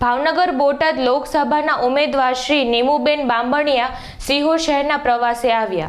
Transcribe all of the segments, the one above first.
भावनगर बोटाद लोकसभा उम्मीदवार श्री नीमूबेन बांबणिया सीहोर शहर प्रवासे आया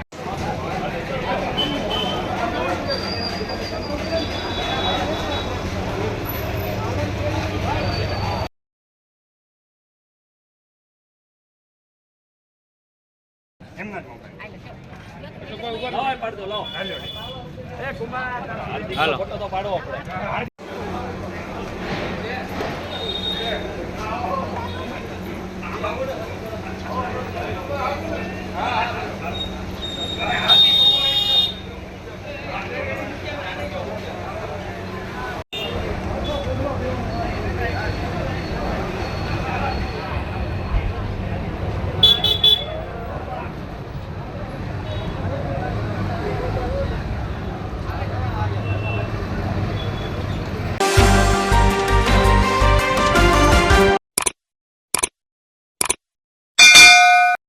એમના જ મોબાઈલ હાલો.